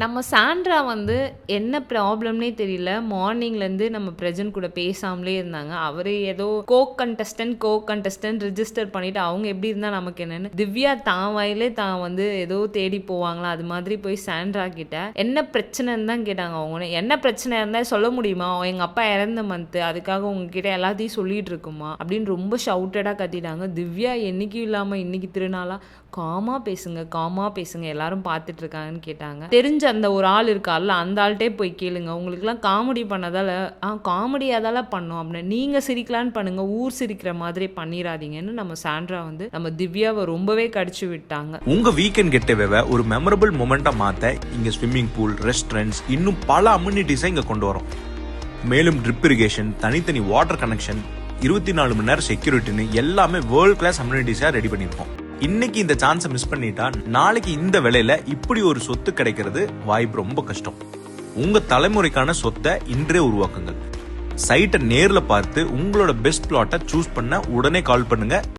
நம்ம சாண்ட்ரா வந்து என்ன ப்ராப்ளம்னே தெரியல. மார்னிங்லேருந்து நம்ம பிரஜன் கூட பேசாமலே இருந்தாங்க. அவர் ஏதோ co contestant co contestant register பண்ணிட்டு அவங்க எப்படி இருந்தால் நமக்கு என்னென்னு. திவ்யா தான் வாயிலே தான் வந்து ஏதோ தேடி போவாங்களா? அது மாதிரி போய் சாண்ட்ரா கிட்ட என்ன பிரச்சனைன்னு தான் கேட்டாங்க அவங்க என்ன பிரச்சனை இருந்தால் சொல்ல முடியுமா? எங்கள் அப்பா இறந்த மந்த்து அதுக்காக உங்ககிட்ட எல்லாத்தையும் சொல்லிட்டு இருக்குமா? அப்படின்னு ரொம்ப ஷவுட்டடாக கத்திட்டாங்க. திவ்யா என்னைக்கும் இல்லாமல் இன்னைக்கு திருநாளா? காமா பேசுங்க காமா பேசுங்க. எல்லாரும் பார்த்துட்டு இருக்காங்கன்னு கேட்டாங்க. தெரிஞ்ச அந்த ஒரு ஆள் இருக்கார்ல அந்த ஆள்கிட்டே போய் கேளுங்க. உங்களுக்குலாம் காமெடி பண்ணதால் ஆ காமெடி அதால பண்ணோம் அப்படின்னு. நீங்கள் சிரிக்கலான்னு பண்ணுங்க. ஊர் சிரிக்கிற மாதிரி பண்ணிடாதீங்கன்னு நம்ம சாண்ட்ரா வந்து நம்ம திவ்யாவை ரொம்பவே கடிச்சு விட்டாங்க. உங்கள் வீக்கெண்ட் கெட்டவேவை ஒரு மெமரபிள் மூமெண்ட்டை மாற்ற இங்கே ஸ்விம்மிங் பூல் ரெஸ்டாரண்ட்ஸ் இன்னும் பல அம்யூனிட்டிஸை இங்கே கொண்டு வரோம். மேலும் ட்ரிப் இரிகேஷன் தனித்தனி வாட்டர் கனெக்ஷன் இருபத்தி நாலு மணி நேரம் செக்யூரிட்டின்னு எல்லாமே வேர்ல்ட் கிளாஸ் அம்யூனிட்டிஸாக ரெடி பண்ணியிருக்கோம். இன்னைக்கு இந்த சான்ஸை மிஸ் பண்ணிட்டா நாளைக்கு இந்த விலையில இப்படி ஒரு சொத்து கிடைக்கிறது வாய்ப்பு ரொம்ப கஷ்டம். உங்க தலைமுறைக்கான சொத்தை இன்றே உருவாக்குங்கள். சைட்டை நேரில் பார்த்து உங்களோட பெஸ்ட் பிளாட்டை சூஸ் பண்ண உடனே கால் பண்ணுங்க.